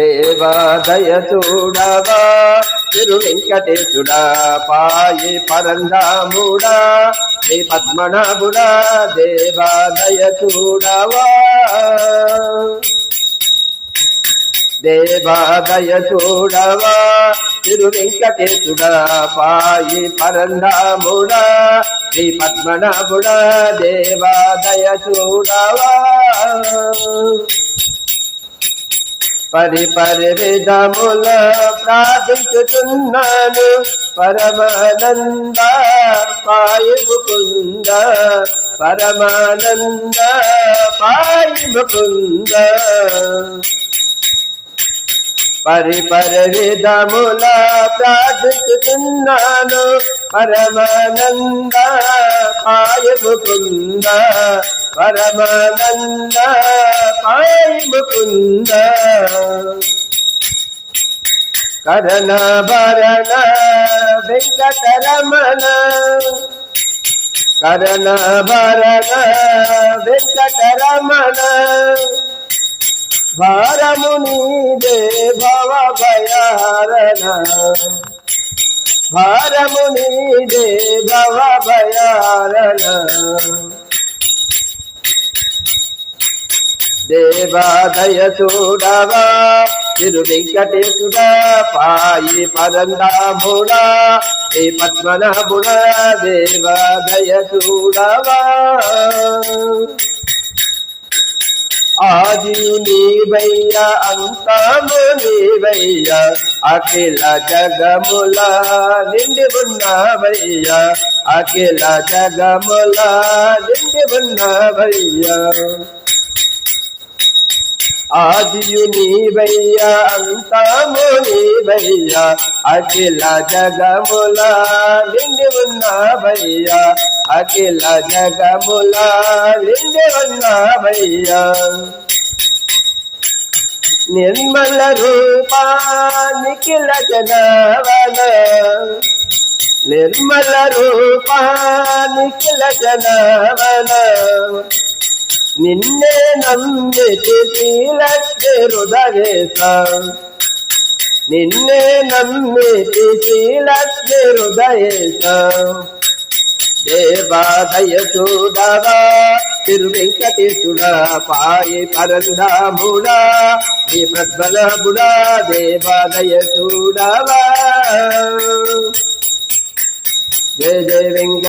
దేవాదయ చూడవా తిరు వెంకటేశుడా పాయి పరంధాముడా శ్రీ పద్మనాభుడా దేవాదయ చూడవా దేవాదయ చూడవా తిరు వెంకటేశుడా పాయి పరంధాముడా శ్రీ పద్మనాభుడా దేవాదయ చూడవా పరి పరి విధముల ప్రార్థించుతున్నాను పరమానంద పాయి ముకుంద పరమానంద పాయి ముకుంద పరి పరి విధముల ప్రార్థించుతున్నాను పరమానంద పాయ ముకుంద పరమానంద పాయ ముకుంద కరణ భరణ వెంకటరమణ కరణ భరణ వెంకటరమణ. భారము నీదే భవ భయారణ. భారము నీదే భవ భయారణ దేవాదయ చూడవా తిరు వెంకటేశుడా పాయి పరందాముడా ఏ పద్మనాభుడా దేవాదయ చూడవా. ఆదియు నీవయ్య అంతము నీవయ్య. అఖిల జగముల నిండి ఉన్నవయ్య. అఖిల జగముల నిండి ఉన్నవయ్య. ఆదియు నీవయ్యా అంతము నీవయ్యా అఖిల జగముల నిండి ఉన్నావయ్యా అఖిల జగముల నిండి ఉన్నావయ్యా. నిర్మల రూపా నిఖిల జనవన. నిర్మల రూపా నిఖిల జనవన. నిన్నే నమ్మితి శ్రీలక్ష్మి హృదయేశ నిన్నే నమ్మితి దేవాదయ చూడవా తిరు పాయి పరంధాముడా నీ ప్రద్బలముడా దేవాదయ చూడవా జయ జయ వెంకట